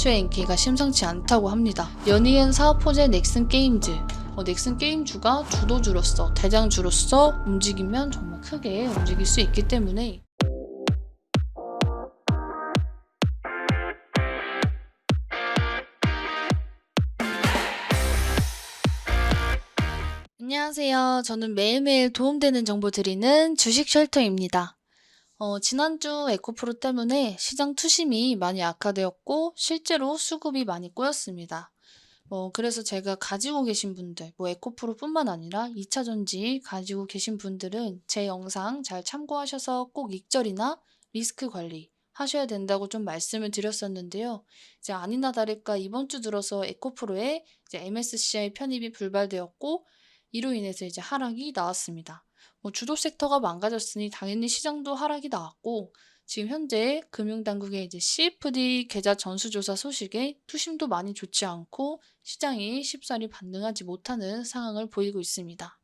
매출의 인기가 심상치 않다고 합니다. 연이은 사업 호재 넥슨 게임즈. 어, 넥슨 게임주가 주도주로서 대장주로서 움직이면 정말 크게 움직일 수 있기 때문에 안녕하세요. 저는 매일매일 도움되는 정보 드리는 주식 쉘터입니다. 어, 지난주 에코프로 때문에 시장 투심이 많이 악화되었고 실제로 수급이 많이 꼬였습니다. 어, 그래서 제가 가지고 계신 분들, 뭐 에코프로뿐만 아니라 2차 전지 가지고 계신 분들은 제 영상 잘 참고하셔서 꼭 익절이나 리스크 관리 하셔야 된다고 좀 말씀을 드렸었는데요. 이제 아니나 다를까 이번 주 들어서 에코프로에 이제 MSCI 편입이 불발되었고 이로 인해서 이제 하락이 나왔습니다. 뭐 주도 섹터가 망가졌으니 당연히 시장도 하락이 나왔고 지금 현재 금융당국의 이제 CFD 계좌 전수조사 소식에 투심도 많이 좋지 않고 시장이 쉽사리 반등하지 못하는 상황을 보이고 있습니다.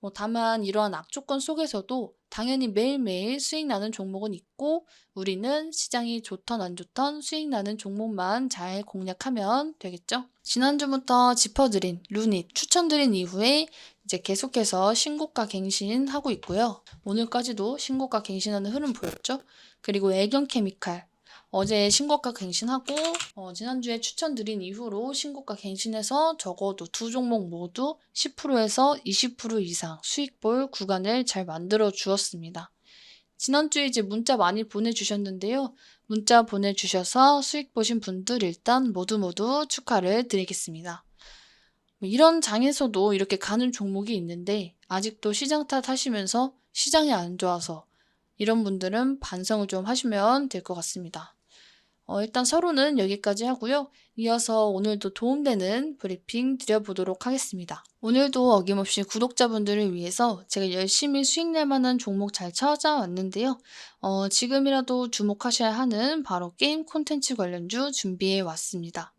뭐 다만 이러한 악조건 속에서도 당연히 매일매일 수익 나는 종목은 있고 우리는 시장이 좋던 안 좋던 수익 나는 종목만 잘 공략하면 되겠죠? 지난주부터 짚어드린 루닛 추천드린 이후에 이제 계속해서 신고가 갱신하고 있고요. 오늘까지도 신고가 갱신하는 흐름 보였죠? 그리고 애경 케미칼 어제 신고가 갱신하고 어, 지난주에 추천드린 이후로 신고가 갱신해서 적어도 두 종목 모두 10%에서 20% 이상 수익 볼 구간을 잘 만들어 주었습니다. 지난주에 이제 문자 많이 보내주셨는데요. 문자 보내주셔서 수익 보신 분들 일단 모두 모두 축하를 드리겠습니다. 뭐 이런 장에서도 이렇게 가는 종목이 있는데 아직도 시장 탓하시면서 시장이 안 좋아서 이런 분들은 반성을 좀 하시면 될 것 같습니다. 어, 일단 서로는 여기까지 하고요. 이어서 오늘도 도움되는 브리핑 드려보도록 하겠습니다. 오늘도 어김없이 구독자분들을 위해서 제가 열심히 수익 낼 만한 종목 잘 찾아왔는데요. 어, 지금이라도 주목하셔야 하는 바로 게임 콘텐츠 관련주 준비해 왔습니다.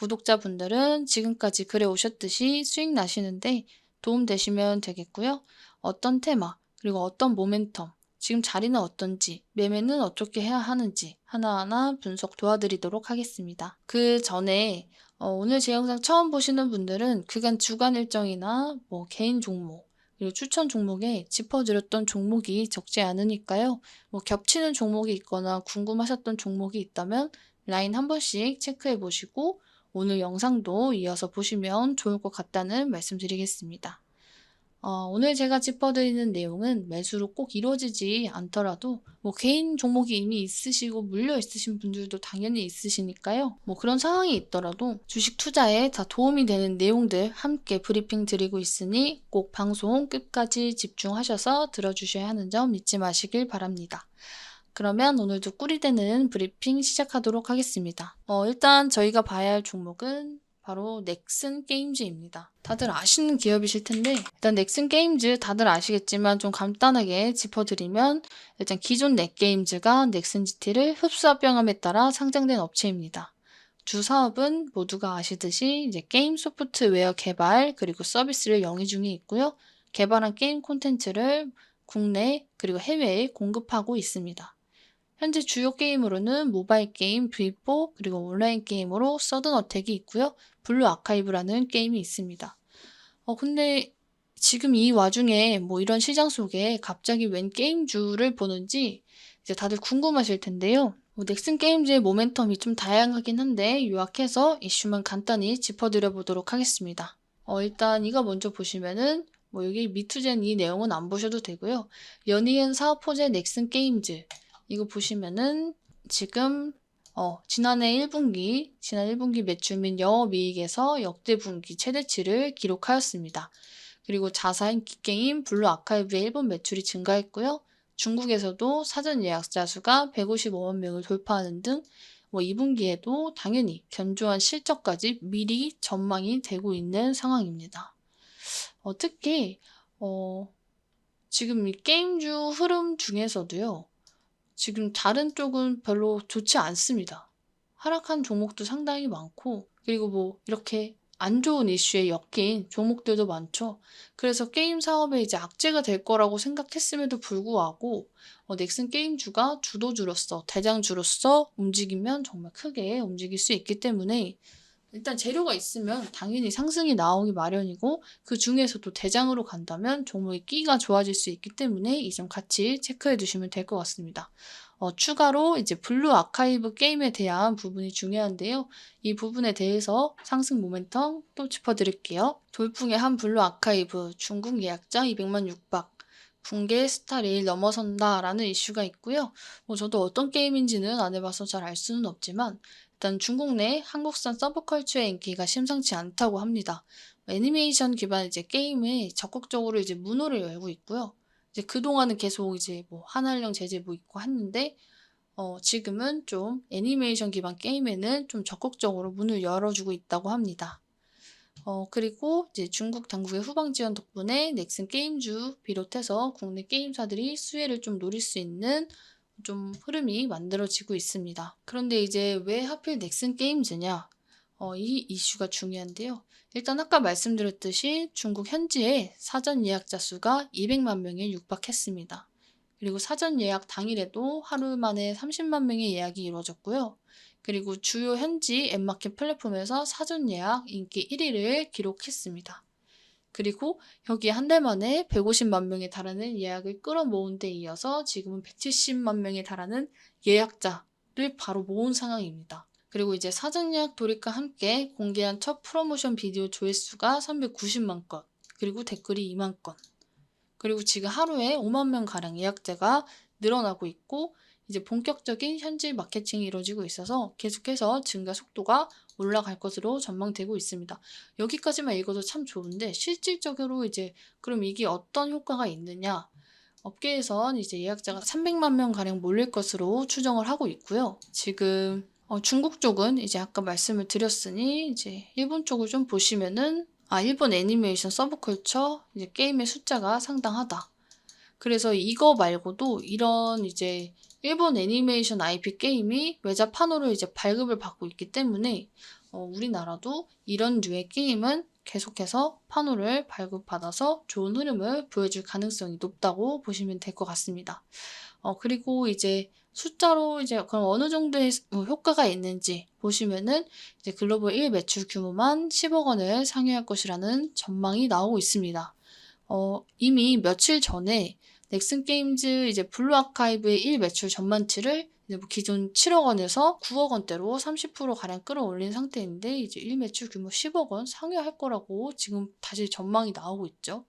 구독자분들은 지금까지 그래 오셨듯이 수익 나시는데 도움 되시면 되겠고요. 어떤 테마, 그리고 어떤 모멘텀, 지금 자리는 어떤지, 매매는 어떻게 해야 하는지 하나하나 분석 도와드리도록 하겠습니다. 그 전에 어, 오늘 제 영상 처음 보시는 분들은 그간 주간 일정이나 뭐 개인 종목, 그리고 추천 종목에 짚어드렸던 종목이 적지 않으니까요. 뭐 겹치는 종목이 있거나 궁금하셨던 종목이 있다면 라인 한 번씩 체크해 보시고 오늘 영상도 이어서 보시면 좋을 것 같다는 말씀드리겠습니다. 어, 오늘 제가 짚어드리는 내용은 매수로 꼭 이루어지지 않더라도 뭐 개인 종목이 이미 있으시고 물려 있으신 분들도 당연히 있으시니까요. 뭐 그런 상황이 있더라도 주식 투자에 다 도움이 되는 내용들 함께 브리핑 드리고 있으니 꼭 방송 끝까지 집중하셔서 들어주셔야 하는 점 잊지 마시길 바랍니다. 그러면 오늘도 꿀이 되는 브리핑 시작하도록 하겠습니다. 어, 일단 저희가 봐야 할 종목은 바로 넥슨 게임즈입니다. 다들 아시는 기업이실 텐데 일단 넥슨 게임즈 다들 아시겠지만 좀 간단하게 짚어드리면 일단 기존 넥게임즈가 넥슨 GT를 흡수합병함에 따라 상장된 업체입니다. 주 사업은 모두가 아시듯이 이제 게임 소프트웨어 개발 그리고 서비스를 영위 중에 있고요. 개발한 게임 콘텐츠를 국내 그리고 해외에 공급하고 있습니다. 현재 주요 게임으로는 모바일 게임 V4 그리고 온라인 게임으로 서든 어택이 있고요. 블루 아카이브라는 게임이 있습니다. 어 근데 지금 이 와중에 뭐 이런 시장 속에 갑자기 웬 게임주를 보는지 이제 다들 궁금하실 텐데요. 뭐 넥슨 게임즈의 모멘텀이 좀 다양하긴 한데 요약해서 이슈만 간단히 짚어드려 보도록 하겠습니다. 어 일단 이거 먼저 보시면은 뭐 여기 미투젠 이 내용은 안 보셔도 되고요. 연이은 사업 호재 넥슨 게임즈 이거 보시면은 지금 어, 지난해 1분기, 지난 1분기 매출 및 영업이익에서 역대 분기 최대치를 기록하였습니다. 그리고 자사인 기게임 블루 아카이브의 일본 매출이 증가했고요. 중국에서도 사전 예약자 수가 155만 명을 돌파하는 등 뭐 2분기에도 당연히 견조한 실적까지 미리 전망이 되고 있는 상황입니다. 어, 특히 어, 지금 이 게임주 흐름 중에서도요. 지금 다른 쪽은 별로 좋지 않습니다. 하락한 종목도 상당히 많고, 그리고 뭐 이렇게 안 좋은 이슈에 엮인 종목들도 많죠. 그래서 게임 사업에 이제 악재가 될 거라고 생각했음에도 불구하고 어, 넥슨 게임주가 주도주로서 대장주로서 움직이면 정말 크게 움직일 수 있기 때문에 일단 재료가 있으면 당연히 상승이 나오기 마련이고 그 중에서도 대장으로 간다면 종목의 끼가 좋아질 수 있기 때문에 이 점 같이 체크해 두시면 될 것 같습니다. 어, 추가로 이제 블루 아카이브 게임에 대한 부분이 중요한데요. 이 부분에 대해서 상승 모멘텀 또 짚어드릴게요. 돌풍의 한 블루 아카이브 중국 예약자 200만 육박 붕괴 스타 레일 넘어선다 라는 이슈가 있고요. 뭐 저도 어떤 게임인지는 안 해봐서 잘 알 수는 없지만 일단 중국 내 한국산 서브컬처의 인기가 심상치 않다고 합니다. 애니메이션 기반 이제 게임에 적극적으로 이제 문호를 열고 있고요. 이제 그동안은 계속 이제 뭐 한알령 제재 뭐 있고 했는데 어, 지금은 좀 애니메이션 기반 게임에는 좀 적극적으로 문을 열어주고 있다고 합니다. 어, 그리고 이제 중국 당국의 후방 지원 덕분에 넥슨 게임주 비롯해서 국내 게임사들이 수혜를 좀 노릴 수 있는 좀 흐름이 만들어지고 있습니다. 그런데 이제 왜 하필 넥슨 게임즈냐? 어, 이 이슈가 중요한데요. 일단 아까 말씀드렸듯이 중국 현지의 사전 예약자 수가 200만 명에 육박했습니다. 그리고 사전 예약 당일에도 하루 만에 30만 명의 예약이 이루어졌고요. 그리고 주요 현지 앱마켓 플랫폼에서 사전 예약 인기 1위를 기록했습니다. 그리고 여기 한달 만에 150만 명에 달하는 예약을 끌어모은 데 이어서 지금은 170만 명에 달하는 예약자를 바로 모은 상황입니다. 그리고 이제 사전 예약 돌입과 함께 공개한 첫 프로모션 비디오 조회수가 390만 건, 그리고 댓글이 2만 건. 그리고 지금 하루에 5만 명 가량 예약자가 늘어나고 있고 이제 본격적인 현지 마케팅이 이루어지고 있어서 계속해서 증가 속도가 올라갈 것으로 전망되고 있습니다. 여기까지만 읽어도 참 좋은데 실질적으로 이제 그럼 이게 어떤 효과가 있느냐? 업계에선 이제 예약자가 300만 명 가량 몰릴 것으로 추정을 하고 있고요. 지금 어, 중국 쪽은 이제 아까 말씀을 드렸으니 이제 일본 쪽을 좀 보시면은 아 일본 애니메이션 서브컬처 이제 게임의 숫자가 상당하다. 그래서 이거 말고도 이런 이제 일본 애니메이션 IP 게임이 외자 판호로 이제 발급을 받고 있기 때문에 어, 우리나라도 이런 류의 게임은 계속해서 판호를 발급받아서 좋은 흐름을 보여줄 가능성이 높다고 보시면 될 것 같습니다. 어, 그리고 이제 숫자로 이제 그럼 어느 정도의 뭐 효과가 있는지 보시면은 이제 글로벌 1 매출 규모만 10억 원을 상회할 것이라는 전망이 나오고 있습니다. 어, 이미 며칠 전에 넥슨 게임즈 이제 블루 아카이브의 1 매출 전만치를 이제 뭐 기존 7억 원에서 9억 원대로 30% 가량 끌어올린 상태인데 이제 1 매출 규모 10억 원 상회할 거라고 지금 다시 전망이 나오고 있죠.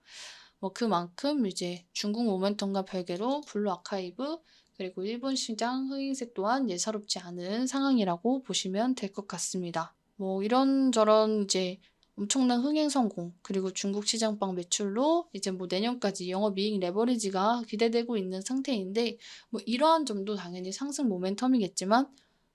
뭐 그만큼 이제 중국 모멘텀과 별개로 블루 아카이브 그리고 일본 시장 흥행세 또한 예사롭지 않은 상황이라고 보시면 될 것 같습니다. 뭐 이런저런 이제 엄청난 흥행 성공 그리고 중국 시장빵 매출로 이제 뭐 내년까지 영업이익 레버리지가 기대되고 있는 상태인데 뭐 이러한 점도 당연히 상승 모멘텀이겠지만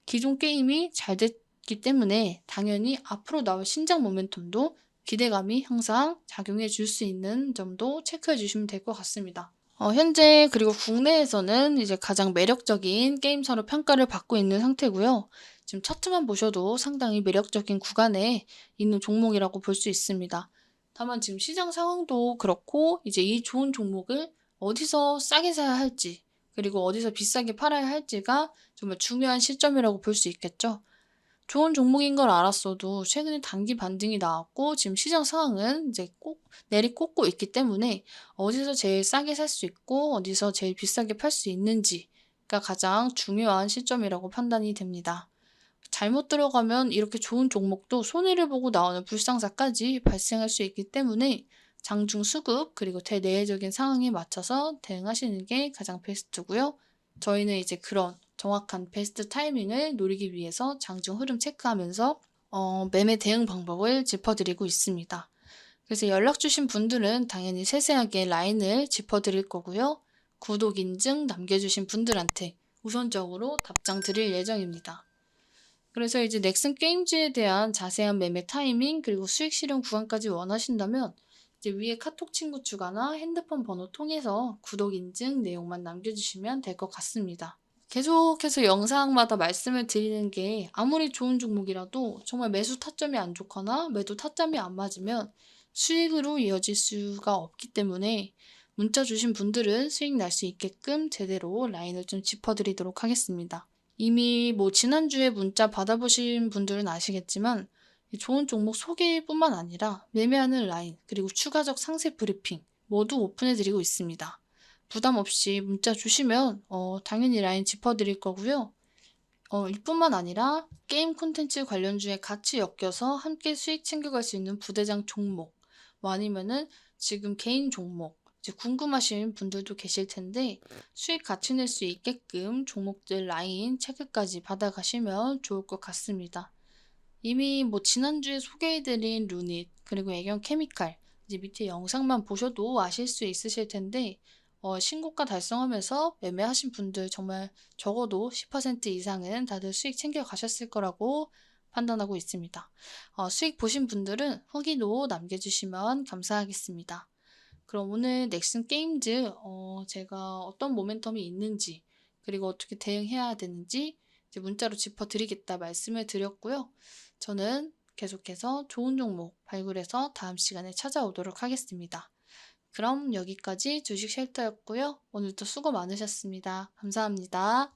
기존 게임이 잘 됐기 때문에 당연히 앞으로 나올 신작 모멘텀도 기대감이 항상 작용해 줄 수 있는 점도 체크해 주시면 될 것 같습니다. 어, 현재 그리고 국내에서는 이제 가장 매력적인 게임사로 평가를 받고 있는 상태고요. 지금 차트만 보셔도 상당히 매력적인 구간에 있는 종목이라고 볼 수 있습니다. 다만 지금 시장 상황도 그렇고 이제 이 좋은 종목을 어디서 싸게 사야 할지 그리고 어디서 비싸게 팔아야 할지가 정말 중요한 시점이라고 볼 수 있겠죠. 좋은 종목인 걸 알았어도 최근에 단기 반등이 나왔고 지금 시장 상황은 이제 꼭 내리꽂고 있기 때문에 어디서 제일 싸게 살 수 있고 어디서 제일 비싸게 팔 수 있는지가 가장 중요한 시점이라고 판단이 됩니다. 잘못 들어가면 이렇게 좋은 종목도 손해를 보고 나오는 불상사까지 발생할 수 있기 때문에 장중 수급 그리고 대내외적인 상황에 맞춰서 대응하시는 게 가장 베스트고요. 저희는 이제 그런 정확한 베스트 타이밍을 노리기 위해서 장중 흐름 체크하면서 어, 매매 대응 방법을 짚어드리고 있습니다. 그래서 연락 주신 분들은 당연히 세세하게 라인을 짚어드릴 거고요. 구독 인증 남겨주신 분들한테 우선적으로 답장 드릴 예정입니다. 그래서 이제 넥슨 게임즈에 대한 자세한 매매 타이밍 그리고 수익 실현 구간까지 원하신다면 이제 위에 카톡 친구 추가나 핸드폰 번호 통해서 구독 인증 내용만 남겨주시면 될 것 같습니다. 계속해서 영상마다 말씀을 드리는 게 아무리 좋은 종목이라도 정말 매수 타점이 안 좋거나 매도 타점이 안 맞으면 수익으로 이어질 수가 없기 때문에 문자 주신 분들은 수익 날 수 있게끔 제대로 라인을 좀 짚어드리도록 하겠습니다. 이미 뭐 지난주에 문자 받아보신 분들은 아시겠지만 이 좋은 종목 소개뿐만 아니라 매매하는 라인 그리고 추가적 상세 브리핑 모두 오픈해드리고 있습니다. 부담 없이 문자 주시면 어, 당연히 라인 짚어드릴 거고요. 어, 이뿐만 아니라 게임 콘텐츠 관련주에 같이 엮여서 함께 수익 챙겨갈 수 있는 부대장 종목 뭐 아니면은 지금 개인 종목 이제 궁금하신 분들도 계실 텐데 수익 같이 낼 수 있게끔 종목들 라인 체크까지 받아가시면 좋을 것 같습니다. 이미 뭐 지난주에 소개해드린 루닛 그리고 애경 케미칼 이제 밑에 영상만 보셔도 아실 수 있으실 텐데 어, 신고가 달성하면서 매매하신 분들 정말 적어도 10% 이상은 다들 수익 챙겨 가셨을 거라고 판단하고 있습니다. 어, 수익 보신 분들은 후기도 남겨주시면 감사하겠습니다. 그럼 오늘 넥슨 게임즈 어, 제가 어떤 모멘텀이 있는지 그리고 어떻게 대응해야 되는지 문자로 짚어드리겠다 말씀을 드렸고요. 저는 계속해서 좋은 종목 발굴해서 다음 시간에 찾아오도록 하겠습니다. 그럼 여기까지 주식 쉘터였고요. 오늘도 수고 많으셨습니다. 감사합니다.